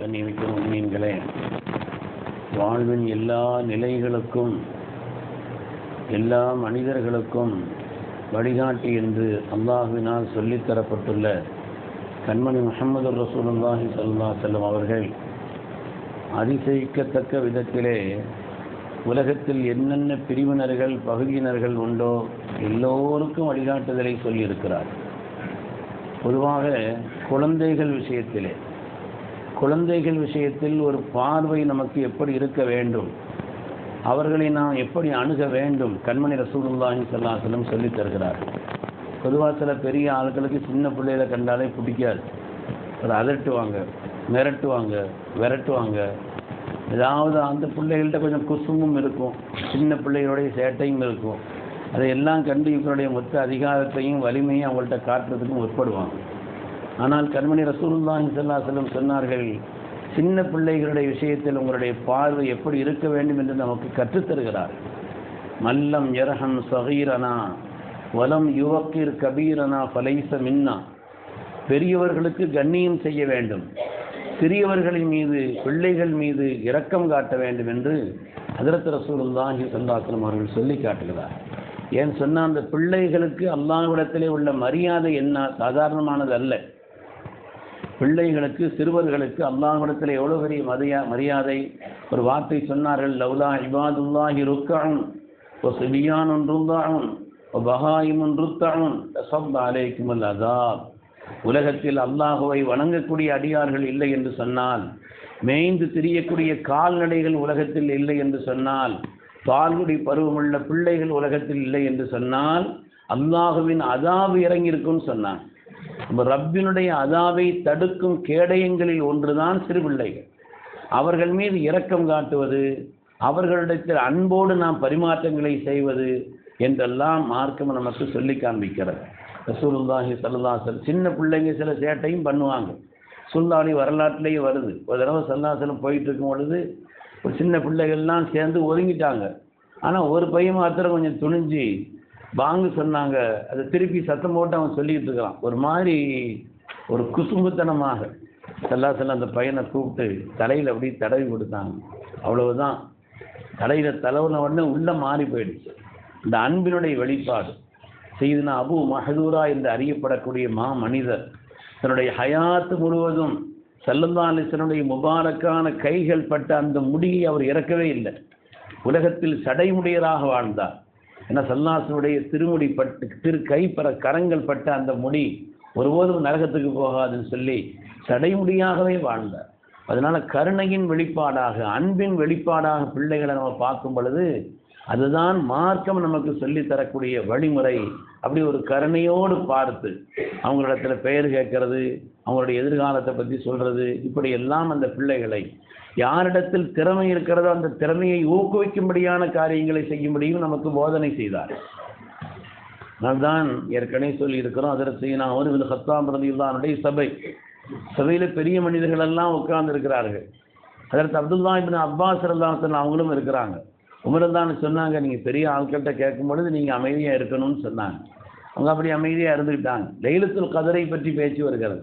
கண்ணியமிக்க மீன்களே வாழ்வின் எல்லா நிலைகளுக்கும் எல்லா மனிதர்களுக்கும் வழிகாட்டி என்று அல்லாஹுவினால் சொல்லித்தரப்பட்டுள்ள கண்மணி முகமது ரசூலுல்லாஹி சல்லா செல்லம் அவர்கள் அதிசயிக்கத்தக்க விதத்திலே உலகத்தில் என்னென்ன பிரிவினர்கள் பகுதியினர்கள் உண்டோ எல்லோருக்கும் வழிகாட்டுதலை சொல்லியிருக்கிறார். பொதுவாக குழந்தைகள் விஷயத்திலே குழந்தைகள் விஷயத்தில் ஒரு பார்வை நமக்கு எப்படி இருக்க வேண்டும்? அவர்களை நாம் எப்படி அணுக வேண்டும்? கண்மணி ரசூலுல்லாஹி சல்லாஹலம் சொல்லித் தருகிறார். பொதுவாக சில பெரிய ஆட்களுக்கு சின்ன பிள்ளைகளை கண்டாலே பிடிக்காது. அதை அதட்டுவாங்க மிரட்டுவாங்க விரட்டுவாங்க. ஏதாவது அந்த பிள்ளைகள்கிட்ட கொஞ்சம் குசுமும் இருக்கும். சின்ன பிள்ளைகளுடைய சேட்டையும் இருக்கும். அதையெல்லாம் கண்டு இவருடைய மொத்த அதிகாரத்தையும் வலிமையும் அவங்கள்ட்ட காட்டுறதுக்கும் உட்படுவாங்க. ஆனால் கண்மணி ரசூலுல்லாஹி செல்லும் சொன்னார்கள் சின்ன பிள்ளைகளுடைய விஷயத்தில் உங்களுடைய பார்வை எப்படி இருக்க வேண்டும் என்று நமக்கு கற்றுத்தருகிறார் மல்லம் யரஹம் சகீரனா வலம் யுவக்கிர் கபீரனா பலைச மின்னா. பெரியவர்களுக்கு கண்ணியம் செய்ய வேண்டும். சிறியவர்களின் மீது பிள்ளைகள் மீது இரக்கம் காட்ட வேண்டும் என்று ஹதரத் ரசூலுல்லாஹி சல்லாஸ்லம் அவர்கள் சொல்லி காட்டுகிறார். ஏன் சொன்னால் அந்த பிள்ளைகளுக்கு அல்லாஹ்விடத்திலே உள்ள மரியாதை என்ன? சாதாரணமானது அல்ல பிள்ளைகளுக்கு சிறுவர்களுக்கு அல்லாஹிடத்தில் எவ்வளோ பெரிய மரியா மரியாதை? ஒரு வார்த்தை சொன்னார்கள் லவ்லா இபாதுல்லாஹி ருக்காவும் ஓ சிபியான் ஒன்றுந்தாவும் ஓ பகாயும் ஒன்றுத்தாவும் சப் அலைக்கும் அதாப் உலகத்தில் அல்லாஹுவை வணங்கக்கூடிய அடியார்கள் இல்லை என்று சொன்னால் மேய்ந்து திரியக்கூடிய கால்நடைகள் உலகத்தில் இல்லை என்று சொன்னால் பால்குடி பருவமுள்ள பிள்ளைகள் உலகத்தில் இல்லை என்று சொன்னால் அல்லாஹுவின் அதாவு இறங்கியிருக்கும்னு சொன்னான் ரப்பினுடைய அதாவை தடுக்கும் கேடயங்களில் ஒன்றுதான் சிறுபிள்ளைகள். அவர்கள் மீது இரக்கம் காட்டுவது அவர்களிடத்தில் அன்போடு நாம் பரிமாற்றங்களை செய்வது என்றெல்லாம் மார்க்கம் நமக்கு சொல்லி காண்பிக்கிறது. ரசூலுல்லாஹி சல்லாசல் சின்ன பிள்ளைங்க சில சேட்டையும் பண்ணுவாங்க. சுல்லாடி வரலாற்றிலேயே வருது. ஒரு தடவை சல்லாசலம் போயிட்டு இருக்கும் பொழுது ஒரு சின்ன பிள்ளைகள்லாம் சேர்ந்து ஒதுங்கிட்டாங்க. ஆனால் ஒரு பையன் மாத்திரம் கொஞ்சம் துணிஞ்சு வாங்க சொன்னாங்க. அதை திருப்பி சத்தம் போட்டு அவன் சொல்லிக்கிட்டு இருக்கிறான் ஒரு மாதிரி ஒரு குசும்புத்தனமாக. செல்லா செல்ல அந்த பையனை கூப்பிட்டு தலையில் அப்படியே தடவி கொடுத்தாங்க. அவ்வளவுதான். தலையில் தலவுன உடனே உள்ள மாறி போயிடுச்சு. இந்த அன்பினுடைய வெளிப்பாடு. செய்துனா அபு மஹதூரா என்று அறியப்படக்கூடிய மா மனிதர். தன்னுடைய ஹயாத்து முழுவதும் சல்லல்லா அலிசனுடைய முபாரக்கான கைகள் பட்ட அந்த முடியை அவர் இறக்கவே இல்லை. உலகத்தில் சடைமுடையராக வாழ்ந்தார். ஏன்னா சல்லாசனுடைய திருமுடி பட்டு திரு கைப்பற கரங்கள் பட்ட அந்த முடி ஒருபோதும் நரகத்துக்கு போகாதுன்னு சொல்லி சடைமுடியாகவே வாழ்ந்தார் அதனால் கருணையின் வெளிப்பாடாக அன்பின் வெளிப்பாடாக பிள்ளைகளை நம்ம பார்க்கும் பொழுது அதுதான் மார்க்கம் நமக்கு சொல்லி தரக்கூடிய வழிமுறை. அப்படி ஒரு கருணையோடு பார்த்து அவங்களிடத்துல பெயர் கேட்கறது அவங்களுடைய எதிர்காலத்தை பற்றி சொல்கிறது இப்படி எல்லாம் அந்த பிள்ளைகளை யாரிடத்தில் திறமை இருக்கிறதோ அந்த திறமையை ஊக்குவிக்கும்படியான காரியங்களை செய்யும்படியும் நமக்கு போதனை செய்தார். அதுதான் ஏற்கனவே சொல்லி இருக்கிறோம் அதற்கு நான் ஒரு ஹத்தாம் பிரதியுல்லானுடைய சபை. சபையில் பெரிய மனிதர்கள் எல்லாம் உட்கார்ந்து இருக்கிறார்கள். அதற்கு அப்துல்லா இபின் அப்பாஸ் அல்லாத்தன் அவங்களும் இருக்கிறாங்க. உமரந்தான்னு சொன்னாங்க நீங்கள் பெரிய ஆட்கள்கிட்ட கேட்கும் பொழுது நீங்கள் அமைதியாக இருக்கணும்னு சொன்னாங்க. அவங்க அப்படி அமைதியாக இருந்துக்கிட்டாங்க லைலத்துல் கதரை பற்றி பேச்சு வருகிறது.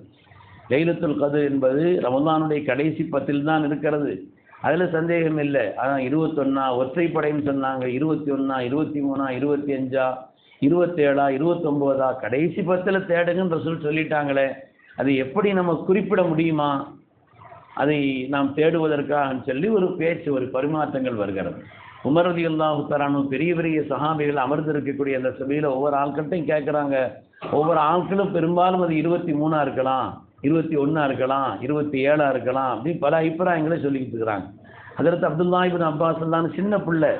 லைலத்துல் கதிர் என்பது ரமதானுடைய கடைசி பத்தில் தான் இருக்கிறது. அதில் சந்தேகம் இல்லை. ஆனால் இருபத்தொன்னா ஒற்றைப்படைன்னு சொன்னாங்க. இருபத்தி ஒன்றா இருபத்தி மூணா இருபத்தி அஞ்சா இருபத்தேழா இருபத்தொம்போதா கடைசி பத்தில் தேடுங்கன்னு ரசூல் சொல்லிட்டாங்களே. அது எப்படி நம்ம குறிப்பிட முடியுமா? அதை நாம் தேடுவதற்காக சொல்லி ஒரு பேச்சு ஒரு பரிமாற்றங்கள் வருகிறது. உமரதி அல்லாஹு தரானும் பெரிய பெரிய சகாபிகள் அமர்ந்திருக்கக்கூடிய அந்த சபையில் ஒவ்வொரு ஆட்கள்கிட்டையும் கேட்குறாங்க ஒவ்வொரு ஆட்களும் பெரும்பாலும் அது இருபத்தி மூணாக இருக்கலாம். இருபத்தி ஒன்றா இருக்கலாம் இருபத்தி ஏழாக இருக்கலாம் அப்படின்னு பல அபிப்பிராயங்களை சொல்லிக்கிட்டு இருக்கிறாங்க. அதற்கு அப்துல்லா இபின் அப்பாஸ் தான் சின்ன பிள்ளை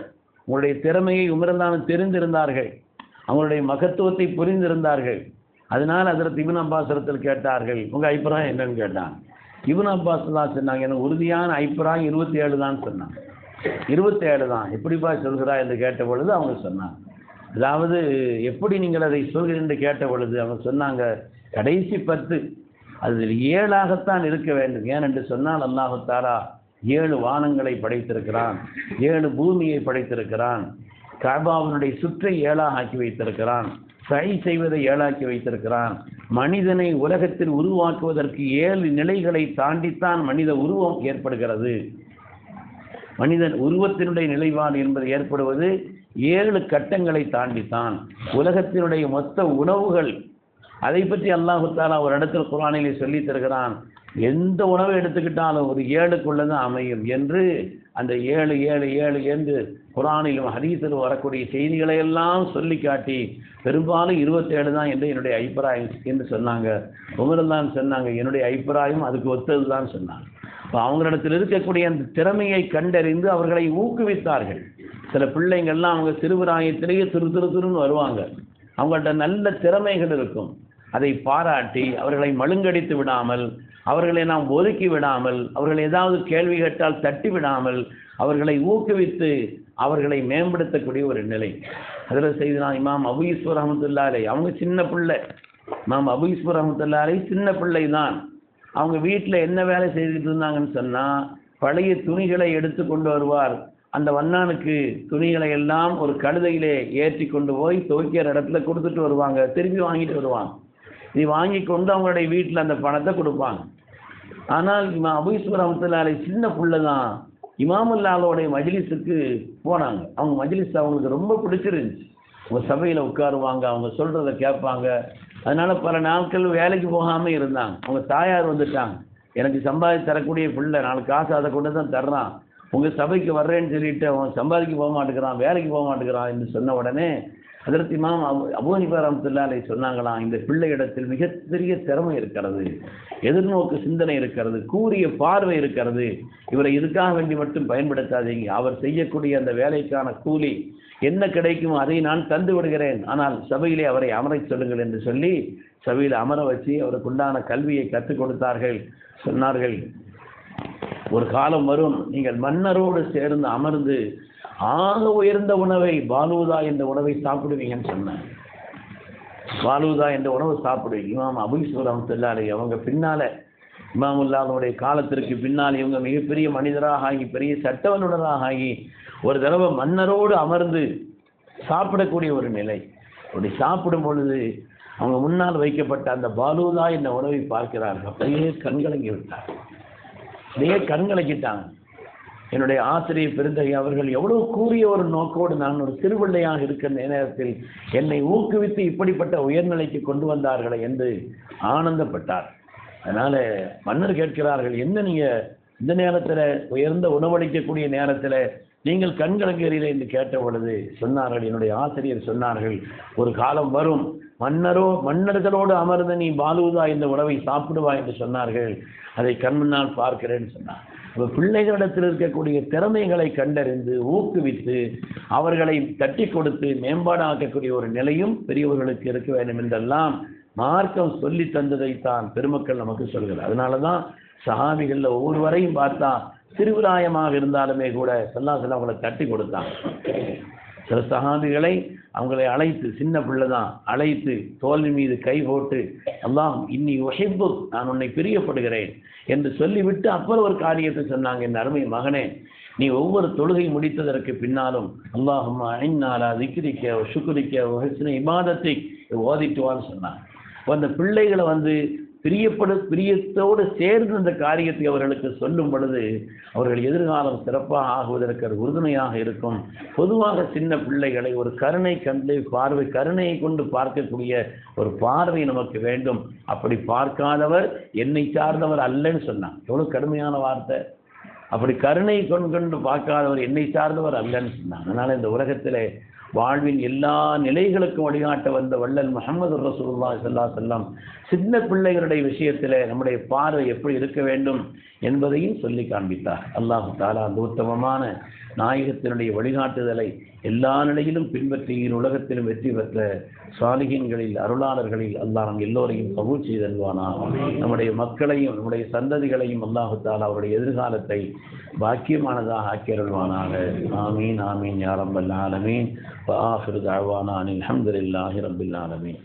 உங்களுடைய திறமையை உமரந்தான தெரிந்திருந்தார்கள். அவங்களுடைய மகத்துவத்தை புரிந்திருந்தார்கள். அதனால் அதற்கு இபின் அப்பாசரத்தில் கேட்டார்கள். உங்கள் அபிப்பிராயம் என்னன்னு கேட்டாங்க. இபின் அப்பாஸ் தான் சொன்னாங்க எனக்கு உறுதியான அபிப்பிராயம் இருபத்தி ஏழு தான் சொன்னாங்க. இருபத்தேழு தான். எப்படிப்பா சொல்கிறா என்று கேட்ட பொழுது அவங்க சொன்னாங்க. அதாவது எப்படி நீங்கள் அதை சொல்கிறீர்கள் என்று கேட்ட பொழுது அவங்க சொன்னாங்க கடைசி பத்து அதில் ஏழாகத்தான் இருக்க வேண்டும். ஏனென்று சொன்னால் அல்லாஹு தாரா ஏழு வானங்களை படைத்திருக்கிறான் ஏழு பூமியை படைத்திருக்கிறான் காபாவினுடைய சுற்றை ஏழாக ஆக்கி வைத்திருக்கிறான் சை செய்வதை ஏழாக்கி வைத்திருக்கிறான் மனிதனை உலகத்தில் உருவாக்குவதற்கு ஏழு நிலைகளை தாண்டித்தான் மனித உருவம் ஏற்படுகிறது. மனிதன் உருவத்தினுடைய நிலைப்பாடு என்பது ஏற்படுவது ஏழு கட்டங்களை தாண்டித்தான். உலகத்தினுடைய மொத்த உணவுகள் அதை பற்றி அல்லாஹு தாலா ஒரு இடத்துல குரானிலே சொல்லி தருகிறான். எந்த உணவை எடுத்துக்கிட்டாலும் ஒரு ஏழுக்குள்ளதான் அமையும் என்று அந்த ஏழு ஏழு ஏழு என்று குரானிலும் ஹதீஸிலும் வரக்கூடிய செய்திகளை எல்லாம் சொல்லி காட்டி பெரும்பாலும் இருபத்தேழு தான் என்று என்னுடைய அபிப்பிராயம் என்று சொன்னாங்க. உமரெல்லாம் சொன்னாங்க என்னுடைய அபிப்பிராயம் அதுக்கு ஒத்தது தான் சொன்னாங்க. இப்போ அவங்களிடத்தில் இருக்கக்கூடிய அந்த திறமையை கண்டறிந்து அவர்களை ஊக்குவித்தார்கள். சில பிள்ளைங்கள்லாம் அவங்க சிறுபிராயத்திலேயே திரு திரு திருன்னு வருவாங்க. அவங்கள்ட்ட நல்ல திறமைகள் இருக்கும். அதை பாராட்டி அவர்களை மழுங்கடித்து விடாமல் அவர்களை நாம் ஒதுக்கி விடாமல் அவர்கள் ஏதாவது கேள்வி கேட்டால் தட்டி விடாமல் அவர்களை ஊக்குவித்து அவர்களை மேம்படுத்தக்கூடிய ஒரு நிலை. அதில் செய்தனா இமாம் அபு ஈஸ்வர் அஹமத்துல்லாலே அவங்க சின்ன பிள்ளை. இமாம் அபு ஈஸ்வர் சின்ன பிள்ளை தான். அவங்க வீட்டில் என்ன வேலை செய்துட்டு இருந்தாங்கன்னு சொன்னால் பழைய துணிகளை எடுத்து கொண்டு வருவார். அந்த வண்ணானுக்கு துணிகளை எல்லாம் ஒரு கழுதையிலே ஏற்றி கொண்டு போய் துவைக்கிற இடத்துல கொடுத்துட்டு வருவாங்க திருப்பி வாங்கிட்டு வருவாங்க. நீ வாங்கி கொண்டு அவங்களுடைய வீட்டில் அந்த பணத்தை கொடுப்பாங்க. ஆனால் இமா அபீஸ்வர் அமத்துலாலை சின்ன புள்ள தான் இமாமுல்லாலோடைய மஜ்லிஸுக்கு போனாங்க. அவங்க மஜ்லிஸ் அவங்களுக்கு ரொம்ப பிடிச்சிருந்துச்சு. அவங்க சபையில் உட்காருவாங்க அவங்க சொல்கிறத கேட்பாங்க. அதனால் பல நாட்கள் வேலைக்கு போகாமல் இருந்தாங்க. அவங்க தாயார் வந்துட்டாங்க. எனக்கு சம்பாதிச்சு தரக்கூடிய பிள்ளை நாலு காசு அதை கொண்டு தான் தர்றான். உங்கள் சபைக்கு வர்றேன்னு சொல்லிட்டு அவன் சம்பாதிக்க போக மாட்டேங்கிறான் வேலைக்கு போக மாட்டேங்கிறான் என்று சொன்ன உடனே அதற்கு இமாம் அபு அபூனிபா ரஹமத்துல்லாலை சொன்னாங்களாம் இந்த பிள்ளையிடத்தில் மிகப்பெரிய திறமை இருக்கிறது எதிர்நோக்கு சிந்தனை இருக்கிறது கூறிய பார்வை இருக்கிறது இவரை இதுக்காக வேண்டி மட்டும் பயன்படுத்தாதீங்க. அவர் செய்யக்கூடிய அந்த வேலைக்கான கூலி என்ன கிடைக்கும் அதை நான் தந்து விடுகிறேன். ஆனால் சபையிலே அவரை அமரச் சொல்லுங்கள் என்று சொல்லி சபையில் அமர வச்சு அவருக்கு உண்டான கல்வியை கற்றுக் கொடுத்தார்கள். சொன்னார்கள் ஒரு காலம் வரும் நீங்கள் மன்னரோடு சேர்ந்து அமர்ந்து ஆக உயர்ந்த உணவை பாலுதா என்ற உணவை சாப்பிடுவீங்கன்னு சொன்னேன். பாலுதா என்ற உணவு சாப்பிடுவீங்க இமாம் அபுல் அமத்துல்லாலே அவங்க பின்னால இமாமுல்லாவுடைய காலத்திற்கு பின்னால் இவங்க மிகப்பெரிய மனிதராக ஆகி பெரிய சட்டவனுடராக ஆகி ஒரு தடவை மன்னரோடு அமர்ந்து சாப்பிடக்கூடிய ஒரு நிலை. அப்படி சாப்பிடும் பொழுது அவங்க முன்னால் வைக்கப்பட்ட அந்த பாலுதா என்ற உணவை பார்க்கிறார்கள். அப்படியே கண்கலங்கி விட்டார் அப்படியே கண்கலக்கிட்டாங்க. என்னுடைய ஆசிரியர் பெருந்தகை அவர்கள் எவ்வளவு கூறிய ஒரு நோக்கோடு நான் ஒரு சிறுபிள்ளையாக இருக்கிற நேரத்தில் என்னை ஊக்குவித்து இப்படிப்பட்ட உயர்நிலைக்கு கொண்டு வந்தார்களே என்று ஆனந்தப்பட்டார். அதனால மன்னர் கேட்கிறார்கள் என்ன நீங்க இந்த நேரத்தில் உயர்ந்த உணவளிக்கக்கூடிய நேரத்தில் நீங்கள் கண்கலங்கிறீர்கள் என்று கேட்ட பொழுது சொன்னார்கள் என்னுடைய ஆசிரியர் சொன்னார்கள் ஒரு காலம் வரும் மன்னரோ மன்னர்களோடு அமர்ந்து நீ பாலுதா இந்த உணவை சாப்பிடுவா என்று சொன்னார்கள். அதை கண்முன்னால் பார்க்கிறேன்னு சொன்னார். அப்ப பிள்ளைகளிடத்தில் இருக்கக்கூடிய திறமைகளை கண்டறிந்து ஊக்குவித்து அவர்களை தட்டி கொடுத்து மேம்பாடாக்கக்கூடிய ஒரு நிலையும் பெரியவர்களுக்கு இருக்க வேண்டும் என்றெல்லாம் மார்க்கம் சொல்லி தந்ததைத்தான் பெருமக்கள் நமக்கு சொல்கிறார் அதனால தான் சஹாபிகளில் ஒவ்வொருவரையும் பார்த்தா திருவிராயமாக இருந்தாலுமே கூட சொல்லா அவங்களை தட்டி கொடுத்தான். சில சகாபிகளை அவங்களை அழைத்து சின்ன பிள்ளை தான் அழைத்து தோல்வி மீது கை போட்டு எல்லாம் இன்னி உழைப்பு நான் உன்னை பிரியப்படுகிறேன் என்று சொல்லிவிட்டு அப்புறம் ஒரு காரியத்தை சொன்னாங்க என் அருமை மகனே நீ ஒவ்வொரு தொழுகை முடித்ததற்கு பின்னாலும் அல்லாஹும் ஐநாலா திக்ரிக்க சுக்குரிக்க ஹஸ்ன இபாதத்தை ஓதிட்டுவான்னு சொன்னாங்க. அந்த பிள்ளைகளை வந்து பிரியப்படு பிரியத்தோடு சேர்ந்து அந்த காரியத்தை அவர்களுக்கு சொல்லும் பொழுது அவர்கள் எதிர்காலம் சிறப்பாக ஆகுவதற்கு உறுதுணையாக இருக்கும். பொதுவாக சின்ன பிள்ளைகளை ஒரு கருணை கண்டு பார்வை கருணையை கொண்டு பார்க்கக்கூடிய ஒரு பார்வை நமக்கு வேண்டும். அப்படி பார்க்காதவர் என்னை சார்ந்தவர் அல்லன்னு சொன்னான். எவ்வளோ கடுமையான வார்த்தை. அப்படி கருணை கொண்டு பார்க்காதவர் என்னை சார்ந்தவர் அல்லன்னு சொன்னான். அதனால் இந்த உலகத்திலே வாழ்வின் எல்லா நிலைகளுக்கும் வழிகாட்ட வந்த வள்ளல் முகமது ரசூல்லா சல்லா செல்லம் சின்ன பிள்ளைகளுடைய விஷயத்தில் நம்முடைய பார்வை எப்படி இருக்க வேண்டும் என்பதையும் சொல்லி காண்பித்தார். அல்லாஹு தாலா அந்த உத்தமமான நாயகத்தினுடைய வழிகாட்டுதலை எல்லா நிலையிலும் பின்பற்றுகிற உலகத்திலும் வெற்றி பெற்ற சாலிகின்களில் அருளாளர்களில் அல்லாஹ் எல்லோரையும் கபூல் செய்தல்வானா நம்முடைய மக்களையும் நம்முடைய சந்ததிகளையும் அல்லாஹுத்தால் அவருடைய எதிர்காலத்தை பாக்கியமானதாக ஆக்கியருள்வானாக ஆமீன் ஆமீன் யாரம்பல் ஆலமீன். ஆஹிர் தாழ்வானா அனில் அஹமதுல்லாஹி ரபில் ஆலமீன்.